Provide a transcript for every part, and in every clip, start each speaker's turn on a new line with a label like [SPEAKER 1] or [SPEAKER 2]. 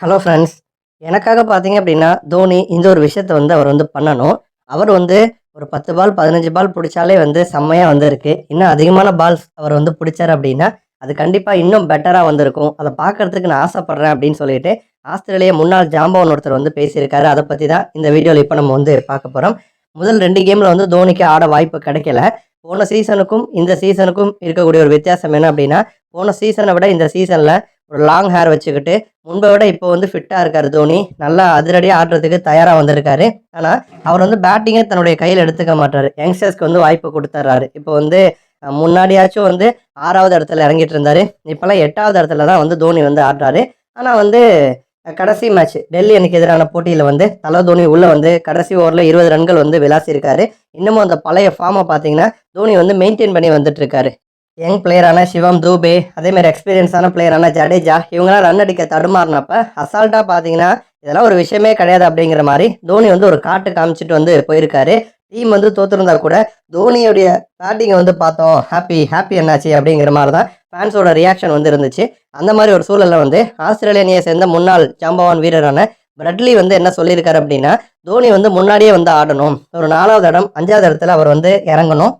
[SPEAKER 1] Hello friends எனக்காக பார்த்தீங்க அப்படின்னா தோனி இந்த ஒரு விஷயத்த வந்து அவர் வந்து பண்ணணும். அவர் வந்து ஒரு பத்து பால் பதினஞ்சு பால் பிடிச்சாலே வந்து செம்மையாக வந்திருக்கு. இன்னும் அதிகமான பால்ஸ் அவர் வந்து பிடிச்சார் அப்படின்னா அது கண்டிப்பாக இன்னும் பெட்டராக வந்திருக்கும். அதை பார்க்கறதுக்கு நான் ஆசைப்பட்றேன் அப்படின்னு சொல்லிட்டு ஆஸ்திரேலியா முன்னாள் ஜாம்பவன் ஒருத்தர் வந்து பேசியிருக்காரு. அதை பற்றி தான் இந்த வீடியோவில் இப்போ நம்ம வந்து பார்க்க போகிறோம் முதல் ரெண்டு கேமில் வந்து தோனிக்கு ஆட வாய்ப்பு கிடைக்கல. போன சீசனுக்கும் இந்த சீசனுக்கும் இருக்கக்கூடிய ஒரு வித்தியாசம் என்ன அப்படின்னா போன சீசனை விட இந்த சீசனில் ஒரு லாங் ஹேர் வச்சுக்கிட்டு முன்பை விட இப்போ வந்து ஃபிட்டாக இருக்கார் தோனி. நல்லா அதிரடியாக ஆடுறதுக்கு தயாராக வந்திருக்காரு. ஆனால் அவர் வந்து பேட்டிங்கை தன்னுடைய கையில் எடுத்துக்க மாட்டார். யங்ஸ்டர்ஸ்க்கு வந்து வாய்ப்பு கொடுத்துட்றாரு இப்போ வந்து முன்னாடியாச்சும் வந்து ஆறாவது இடத்துல இறங்கிட்டு இருந்தாரு. இப்போல்லாம் எட்டாவது இடத்துல தான் வந்து தோனி வந்து ஆடுறாரு. ஆனால் வந்து கடைசி மேட்ச் டெல்லி அணிக்கு எதிரான போட்டியில் வந்து தலை தோனி உள்ளே வந்து கடைசி ஓவரில் இருபது ரன்கள் வந்து விளாசியிருக்காரு இன்னமும் அந்த பழைய ஃபார்மை பார்த்தீங்கன்னா தோனி வந்து மெயின்டைன் பண்ணி வந்துட்டு இருக்காரு. யங் பிளேயரான சிவம் தூபே அதே மாதிரி எக்ஸ்பீரியன்ஸான பிளேயரான ஜடேஜா இவங்களாம் ரன் அடிக்க தடுமாறினப்ப அசால்ட்டாக பார்த்தீங்கன்னா இதெல்லாம் ஒரு விஷயமே கிடையாது அப்படிங்கிற மாதிரி தோனி வந்து ஒரு காட்டு காமிச்சிட்டு வந்து போயிருக்காரு. டீம் வந்து தோத்துருந்தா கூட தோனியுடைய பேட்டிங்கை வந்து பார்த்தோம். ஹாப்பி ஹாப்பி என்னாச்சு அப்படிங்கிற மாதிரி தான் ஃபேன்ஸோட ரியாக்ஷன் வந்து இருந்துச்சு. அந்த மாதிரி ஒரு சூழலில் வந்து ஆஸ்திரேலியனியை சேர்ந்த முன்னாள் ஜாம்பவான் வீரரான பிரட்லி வந்து என்ன சொல்லியிருக்காரு அப்படின்னா தோனி வந்து முன்னாடியே வந்து ஆடணும். ஒரு நாலாவது இடம் அஞ்சாவது இடத்துல அவர் வந்து இறங்கணும்.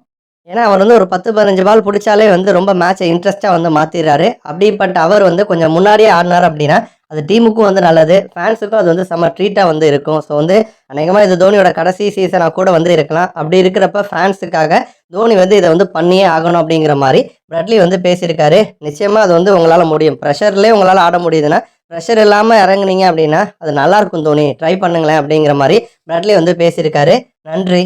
[SPEAKER 1] ஏன்னா அவர் வந்து ஒரு பத்து பதினஞ்சு பால் பிடிச்சாலே வந்து ரொம்ப மேட்சை இன்ட்ரெஸ்ட்டாக வந்து மாற்றிடுறாரு அப்படிப்பட்ட அவர் வந்து கொஞ்சம் முன்னாடியே ஆடினார் அப்படின்னா அது டீமுக்கும் வந்து நல்லது. ஃபேன்ஸுக்கும் அது வந்து செம்ம ட்ரீட்டாக வந்து இருக்கும். ஸோ வந்து அநேகமாக இது தோனியோட கடைசி சீசனாக கூட வந்து இருக்கலாம். அப்படி இருக்கிறப்ப ஃபேன்ஸுக்காக தோனி வந்து இதை வந்து பண்ணியே ஆகணும் அப்படிங்கிற மாதிரி பிரட்லி வந்து பேசியிருக்காரு. நிச்சயமாக அது வந்து உங்களால் முடியும். ப்ரெஷர்லேயே உங்களால் ஆட முடியுதுன்னா ப்ரெஷர் இல்லாமல் இறங்குனீங்க அப்படின்னா அது நல்லாயிருக்கும் தோனி. ட்ரை பண்ணுங்களேன் அப்படிங்கிற மாதிரி பிரட்லி வந்து பேசியிருக்காரு. நன்றி.